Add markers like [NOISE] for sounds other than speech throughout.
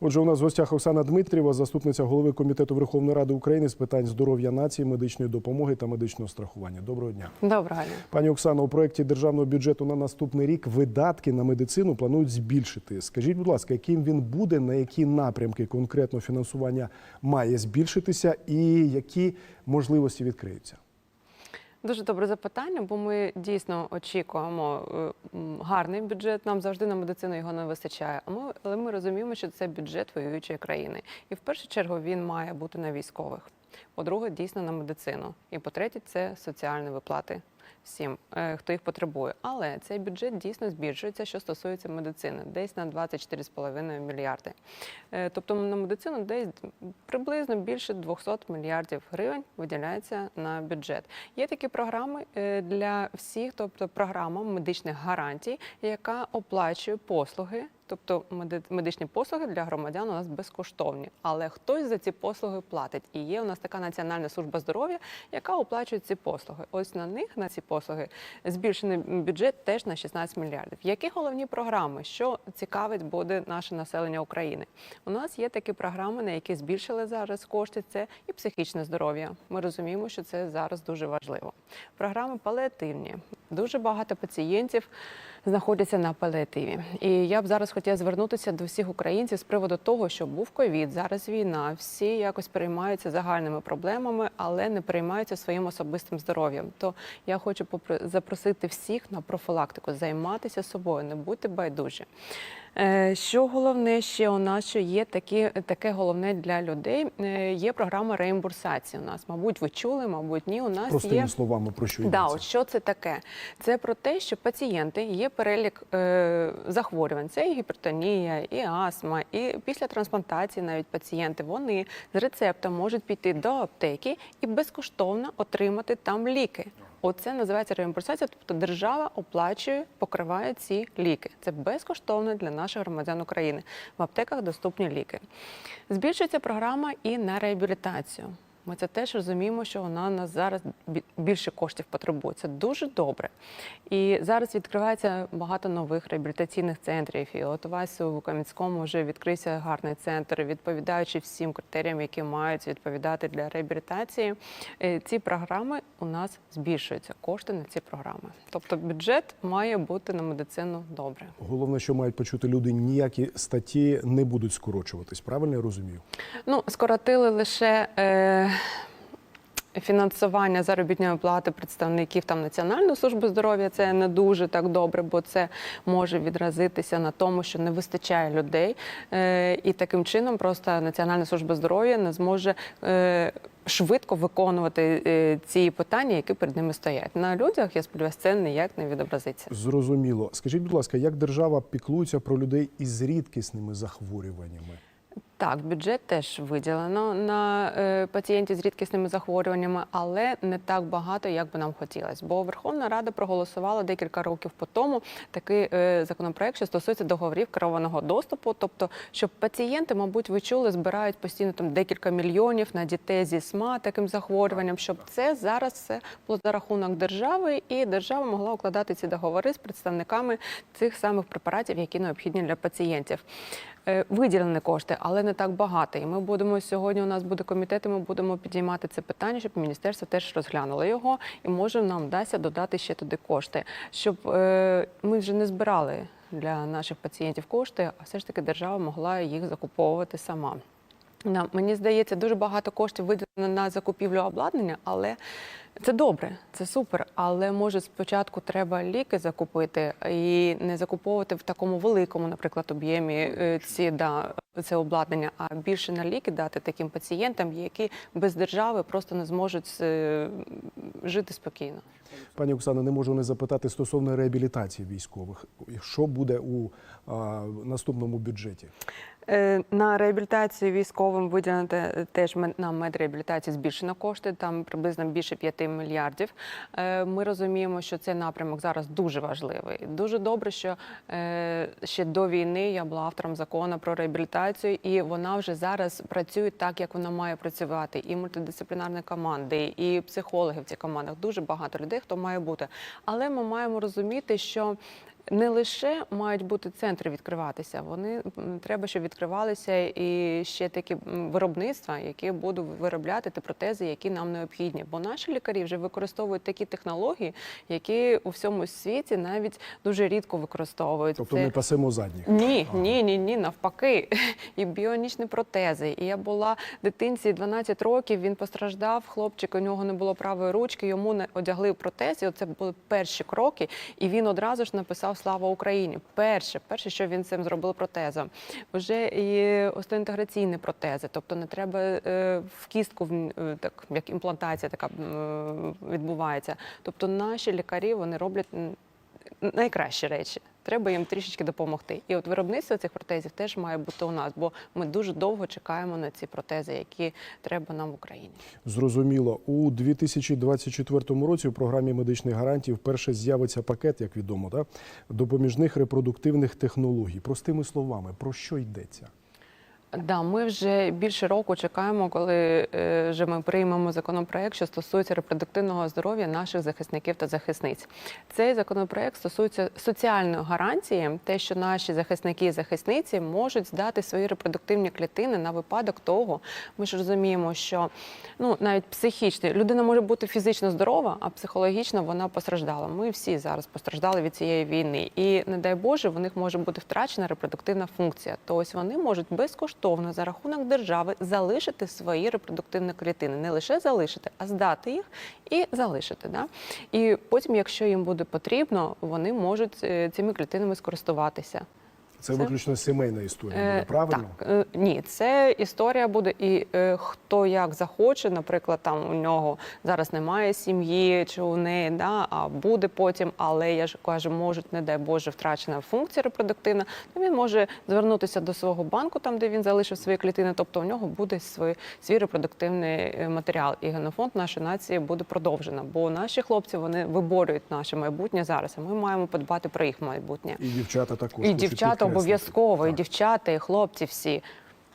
Отже, у нас в гостях Оксана Дмитрієва, заступниця голови комітету Верховної Ради України з питань здоров'я нації, медичної допомоги та медичного страхування. Доброго дня, Доброго дня. пані Оксано. У проєкті державного бюджету на наступний рік видатки на медицину планують збільшити. Скажіть, будь ласка, яким він буде, на які напрямки конкретно фінансування має збільшитися, і які можливості відкриються? Дуже добре запитання, бо ми дійсно очікуємо е, гарний бюджет. Нам завжди на медицину його не вистачає. А ми, але ми розуміємо, що це бюджет воюючої країни. І в першу чергу він має бути на військових. По-друге, дійсно на медицину. І по-третє, це соціальні виплати всім, е, хто їх потребує. Але цей бюджет дійсно збільшується, що стосується медицини, десь на 24,5 мільярди. Е, Тобто на медицину десь приблизно більше 200 мільярдів гривень виділяється на бюджет. Є такі програми е, для всіх, тобто програма медичних гарантій, яка оплачує послуги. Тобто меди- медичні послуги для громадян у нас безкоштовні, але хтось за ці послуги платить. І є у нас така Національна служба здоров'я, яка оплачує ці послуги. Ось на них на ці послуги збільшений бюджет теж на 16 мільярдів. Які головні програми, що цікавить буде наше населення України? У нас є такі програми, на які збільшили зараз кошти. Це і психічне здоров'я. Ми розуміємо, що це зараз дуже важливо. Програми паліативні. Дуже багато пацієнтів знаходяться на паліативі. І я б зараз хотіла звернутися до всіх українців з приводу того, що був ковід, зараз війна. Всі якось переймаються загальними проблемами, але не переймаються своїм особистим здоров'ям. То я хочу запросити всіх на профілактику, займатися собою, не бути байдужі. Е, Що головне ще у нас, що є такі, таке головне для людей, е, є програма реімбурсації. У нас, мабуть, ви чули, мабуть, ні. У нас Простими є словами, про що Да, от що це таке? Це про те, що пацієнти є перелік е, захворювань. Це і гіпертонія, і астма, і після трансплантації навіть пацієнти вони з рецептом можуть піти до аптеки і безкоштовно отримати там ліки. Оце називається реімбурсація, тобто держава оплачує, покриває ці ліки. Це безкоштовно для наших громадян України. В аптеках доступні ліки. Збільшується програма і на реабілітацію. Ми це теж розуміємо, що вона нас зараз більше коштів потребує. Це дуже добре. І зараз відкривається багато нових реабілітаційних центрів. І от у вас у Кам'янському вже відкрився гарний центр, відповідаючи всім критеріям, які мають відповідати для реабілітації. Е, Ці програми у нас збільшуються. Кошти на ці програми. Тобто бюджет має бути на медицину добре. Головне, що мають почути люди, ніякі статті не будуть скорочуватись. Правильно я розумію? Ну, скоротили лише е, фінансування заробітної плати представників там Національної служби здоров'я. Це не дуже так добре, бо це може відразитися на тому, що не вистачає людей. Е, і таким чином просто Національна служба здоров'я не зможе. Е, Швидко виконувати е, ці питання, які перед ними стоять на людях. Я сподіваюся, це ніяк не відобразиться. Зрозуміло. Скажіть, будь ласка, як держава піклується про людей із рідкісними захворюваннями? Так, бюджет теж виділено на е, пацієнтів з рідкісними захворюваннями, але не так багато, як би нам хотілося. Бо Верховна Рада проголосувала декілька років по тому такий е, законопроект, що стосується договорів керованого доступу. Тобто, щоб пацієнти, мабуть, ви чули, збирають постійно там декілька мільйонів на дітей зі СМА таким захворюванням, щоб це зараз все було за рахунок держави, і держава могла укладати ці договори з представниками цих самих препаратів, які необхідні для пацієнтів. Е, Виділені кошти, але не так багато. І ми будемо сьогодні. У нас буде комітет, і ми будемо підіймати це питання, щоб міністерство теж розглянуло його, і може нам вдасться додати ще туди кошти, щоб е, ми вже не збирали для наших пацієнтів кошти, а все ж таки держава могла їх закуповувати сама. На мені здається, дуже багато коштів виділено на закупівлю обладнання, але це добре, це супер. Але може спочатку треба ліки закупити і не закуповувати в такому великому, наприклад, об'ємі е, ці да це обладнання, а більше на ліки дати таким пацієнтам, які без держави просто не зможуть е, жити спокійно. Пані Оксана, не можу не запитати стосовно реабілітації військових. Що буде у а, наступному бюджеті? Е, На реабілітацію військовим виділено теж на медреабілітацію збільшено кошти, там приблизно більше 5 мільярдів. Е, Ми розуміємо, що цей напрямок зараз дуже важливий. Дуже добре, що е, ще до війни я була автором закону про реабілітацію, і вона вже зараз працює так, як вона має працювати. І мультидисциплінарні команди, і психологи в цих командах. Дуже багато людей, хто має бути. Але ми маємо розуміти, що не лише мають бути центри відкриватися, вони треба, щоб відкривалися і ще такі виробництва, які будуть виробляти ті протези, які нам необхідні. Бо наші лікарі вже використовують такі технології, які у всьому світі навіть дуже рідко використовують. Тобто Це- не пасемо задніх. ні, ні, ні, ні, навпаки. [LAUGHS] І біонічні протези. І я була дитинці 12 років. Він постраждав. Хлопчик, у нього не було правої ручки. Йому не одягли протез. І оце були перші кроки. І він одразу ж написав Слава Україні. Перше, перше, що він цим зробив протезом. Вже і остеоінтеграційні протези, тобто не треба е, в кістку е, так як імплантація така відбувається. Тобто наші лікарі вони роблять найкращі речі. Треба їм трішечки допомогти. І от виробництво цих протезів теж має бути у нас, бо ми дуже довго чекаємо на ці протези, які треба нам в Україні. Зрозуміло, у 2024 році у програмі медичних гарантій вперше з'явиться пакет, як відомо, да? допоміжних репродуктивних технологій. Простими словами, про що йдеться? Да, ми вже більше року чекаємо, коли е, вже ми приймемо законопроект, що стосується репродуктивного здоров'я наших захисників та захисниць. Цей законопроект стосується соціальної гарантії, те, що наші захисники і захисниці можуть здати свої репродуктивні клітини на випадок того. Ми ж розуміємо, що ну навіть психічно людина може бути фізично здорова, а психологічно вона постраждала. Ми всі зараз постраждали від цієї війни, і не дай Боже, в них може бути втрачена репродуктивна функція. То ось вони можуть безкоштовно за рахунок держави залишити свої репродуктивні клітини, не лише залишити, а здати їх і залишити. Да? І потім, якщо їм буде потрібно, вони можуть е, цими клітинами скористуватися. Це, виключно сімейна історія, буде, Е, правильно? Так, е, ні, це історія буде, і е, хто як захоче, наприклад, там у нього зараз немає сім'ї чи у неї, да, а буде потім, але я ж кажу, можуть, не дай Боже, втрачена функція репродуктивна, то він може звернутися до свого банку, там де він залишив свої клітини, тобто у нього буде свій, свій репродуктивний матеріал. І генофонд нашої нації буде продовжено, бо наші хлопці вони виборюють наше майбутнє зараз. А ми маємо подбати про їх майбутнє. І дівчата також. І дівчата. Обов'язково, і дівчата, і хлопці всі.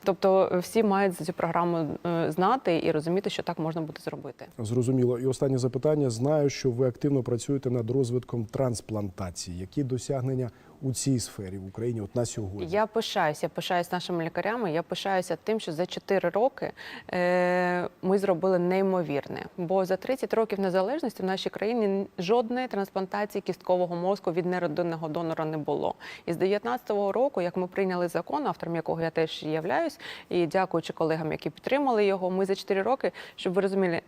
Тобто е, всі мають за цю програму е, знати і розуміти, що так можна буде зробити. Зрозуміло. І останнє запитання. Знаю, що ви активно працюєте над розвитком трансплантації. Які досягнення у цій сфері в Україні от на сьогодні? Я пишаюся, я пишаюсь нашими лікарями. Я пишаюся тим, що за 4 роки е, ми зробили неймовірне. Бо за 30 років незалежності в нашій країні жодної трансплантації кісткового мозку від неродинного донора не було. І з 19-го року, як ми прийняли закон, автором якого я теж являюсь, і дякуючи колегам, які підтримали його, ми за 4 роки, щоб ви розуміли.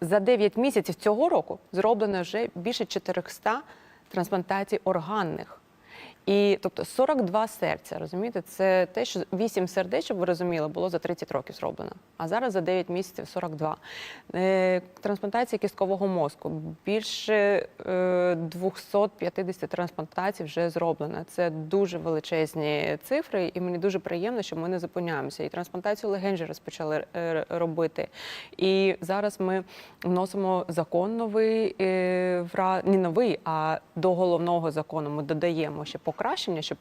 За 9 місяців цього року зроблено вже більше 400 трансплантацій органних. І тобто 42 серця, розумієте, це те, що 8 сердець, щоб ви розуміли, було за 30 років зроблено. А зараз за 9 місяців 42. Е, трансплантація кісткового мозку. Більше е, 250 трансплантацій вже зроблено. Це дуже величезні цифри, і мені дуже приємно, що ми не зупиняємося. І трансплантацію легень вже розпочали е, робити. І зараз ми вносимо закон новий е, не новий, а до головного закону ми додаємо ще покращення, щоб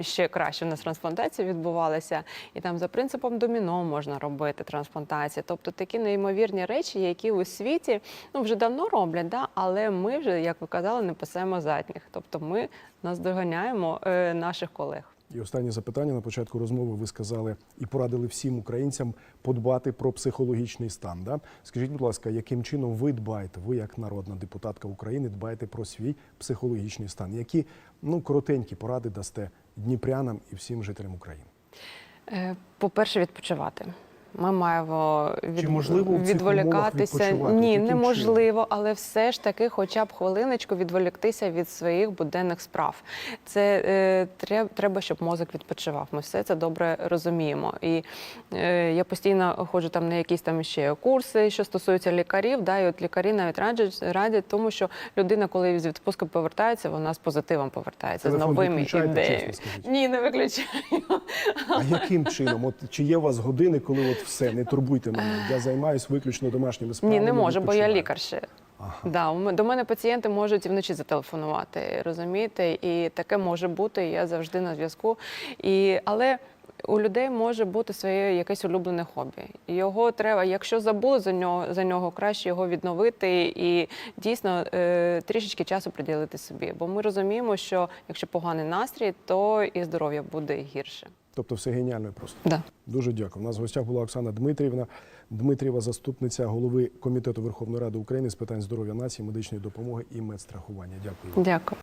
ще краще в нас трансплантація відбувалася, і там за принципом доміно можна робити трансплантації. Тобто такі неймовірні речі, які у світі ну вже давно роблять, да? але ми вже, як ви казали, не пасемо задніх. Тобто ми наздоганяємо е, наших колег. І останнє запитання на початку розмови. Ви сказали і порадили всім українцям подбати про психологічний стан. Да? Скажіть, будь ласка, яким чином ви дбаєте? Ви, як народна депутатка України, дбаєте про свій психологічний стан? Які ну коротенькі поради дасте дніпрянам і всім жителям України? Е, По-перше, відпочивати. Ми маємо від... Можливо відволікатися. Ні, неможливо, але все ж таки, хоча б хвилиночку відволіктися від своїх буденних справ. Це е, треба, щоб мозок відпочивав. Ми все це добре розуміємо. І е, я постійно ходжу там на якісь там ще курси, що стосуються лікарів. Да, і от лікарі навіть радять, радять тому, що людина, коли з відпустки повертається, вона з позитивом повертається, Телефон з новими ідеями. Ні, не виключаю. А яким чином? От чи є у вас години, коли от все, не турбуйте мене? Я займаюся виключно домашніми справами. Ні, не можу, бо я лікар ще. Ага. Да, до мене пацієнти можуть і вночі зателефонувати, розумієте? І таке може бути. Я завжди на зв'язку. І але у людей може бути своє якесь улюблене хобі. Його треба, якщо забули за нього за нього, краще його відновити і дійсно е, трішечки часу приділити собі. Бо ми розуміємо, що якщо поганий настрій, то і здоров'я буде гірше. Тобто все геніально просто. Да. Дуже дякую. У нас в гостях була Оксана Дмитрівна, Дмитрієва, заступниця голови Комітету Верховної Ради України з питань здоров'я нації, медичної допомоги і медстрахування. Дякую. Дякую.